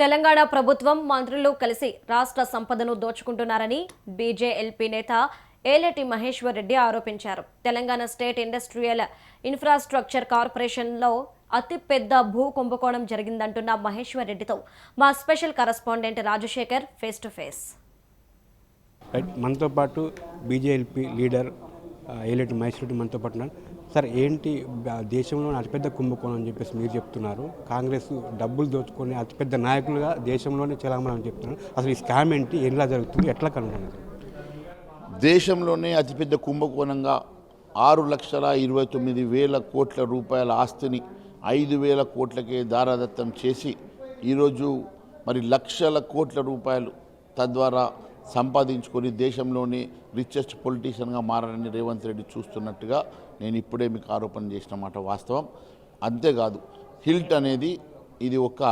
తెలంగాణ ప్రభుత్వం మంత్రులు కలిసి రాష్ట్ర సంపదను దోచుకుంటున్నారని బీజేఎల్పీ నేత ఏలేటి మహేశ్వర్ రెడ్డి ఆరోపించారు. తెలంగాణ స్టేట్ ఇండస్ట్రియల్ ఇన్ఫ్రాస్ట్రక్చర్ కార్పొరేషన్లో అతిపెద్ద భూ కుంభకోణం జరిగిందంటున్న మహేశ్వర్ రెడ్డితో మా special correspondent Rajasekhar face to face. మనతో పాటు బీజేఎల్పీ లీడర్ ఏలేటి మహేష్ రెడ్డి మనతో పాటు ఉన్నారు. సార్ ఏంటి దేశంలో అతిపెద్ద కుంభకోణం అని చెప్పేసి మీరు చెప్తున్నారు. కాంగ్రెస్ డబ్బులు దోచుకొని అతిపెద్ద నాయకులుగా దేశంలోనే చలామణి అని చెప్తున్నారు. అసలు ఈ స్కామ్ ఏంటి? ఎలా జరుగుతుంది? ఎట్లా కనుగొన్నది దేశంలోనే అతిపెద్ద కుంభకోణంగా ఆరు లక్షల ఇరవై తొమ్మిది వేల కోట్ల రూపాయల ఆస్తిని ఐదు వేల కోట్లకే దారాదత్తం చేసి ఈరోజు మరి లక్షల కోట్ల రూపాయలు తద్వారా సంపాదించుకొని దేశంలోని రిచెస్ట్ పొలిటీషియన్గా మారాలని రేవంత్ రెడ్డి చూస్తున్నట్టుగా నేను ఇప్పుడే మీకు ఆరోపణ చేసిన మాట వాస్తవం. అంతేకాదు హిల్ట్ అనేది ఇది ఒక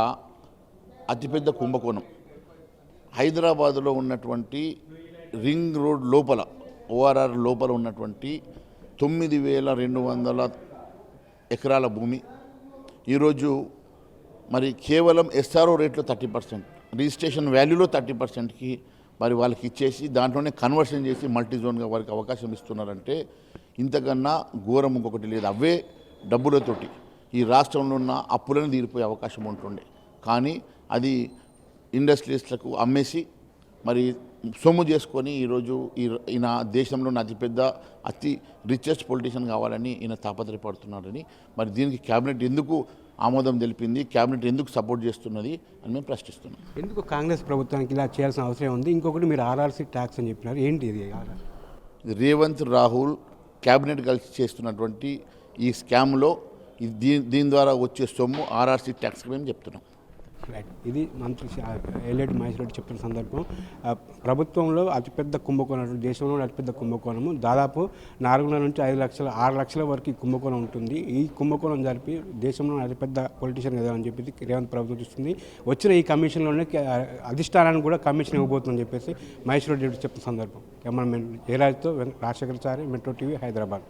అతిపెద్ద కుంభకోణం. హైదరాబాదులో ఉన్నటువంటి రింగ్ రోడ్ లోపల ఓఆర్ఆర్ లోపల ఉన్నటువంటి తొమ్మిది వేల రెండు వందల ఎకరాల భూమి. ఈరోజు మరి కేవలం ఎస్ఆర్ఓ రేట్లో థర్టీ పర్సెంట్ రిజిస్ట్రేషన్ వాల్యూలో థర్టీ పర్సెంట్కి మరి వాళ్ళకి ఇచ్చేసి దాంట్లోనే కన్వర్షన్ చేసి మల్టీజోన్గా వారికి అవకాశం ఇస్తున్నారంటే ఇంతకన్నా ఘోరం ఇంకొకటి లేదు. అవే డబ్బులతోటి ఈ రాష్ట్రంలో ఉన్న అప్పులను తీరిపోయే అవకాశం ఉంటుండే. కానీ అది ఇండస్ట్రీస్లకు అమ్మేసి మరి సొమ్ము చేసుకొని ఈరోజు ఈ ఈయన దేశంలో ఉన్న అతిపెద్ద అతి రిచెస్ట్ పొలిటీషియన్ కావాలని ఈయన తాపత్రయపడుతున్నారని మరి దీనికి క్యాబినెట్ ఎందుకు ఆమోదం తెలిపింది క్యాబినెట్ ఎందుకు సపోర్ట్ చేస్తున్నది అని మేము ప్రశ్నిస్తున్నాం. ఎందుకు కాంగ్రెస్ ప్రభుత్వానికి ఇలా చేయాల్సిన అవసరం ఉంది? ఇంకొకటి మీరు ఆర్ఆర్సీ ట్యాక్స్ అని చెప్పినారు. ఏంటి ఇది? రేవంత్ రాహుల్ క్యాబినెట్ కలిసి చేస్తున్నటువంటి ఈ స్కామ్లో దీని దీని ద్వారా వచ్చే సొమ్ము ఆర్ఆర్సీ ట్యాక్స్ మేము చెప్తున్నాం. రైట్ ఇది మంత్రి ఎల్ఎడ్ మహేష్ రెడ్డి చెప్పిన సందర్భం. ప్రభుత్వంలో అతిపెద్ద కుంభకోణం దేశంలో అతిపెద్ద కుంభకోణము. దాదాపు నాలుగున్నర నుంచి ఐదు లక్షల ఆరు లక్షల వరకు ఈ కుంభకోణం ఉంటుంది. ఈ కుంభకోణం జరిపి దేశంలో అతిపెద్ద పొలిటీషియన్ కదా అని చెప్పి రేవంత్ ప్రభుత్వం చూస్తుంది. వచ్చిన ఈ కమిషన్లోనే అధిష్టానాన్ని అధిష్టానానికి కూడా కమిషన్ ఇవ్వబోతుందని చెప్పేసి మహేష్ రెడ్డి చెప్పిన సందర్భం. కెమెరామెన్ జయరాజ్తో వెంక- రాజశేఖర్ చారి మెట్రో టీవీ హైదరాబాద్.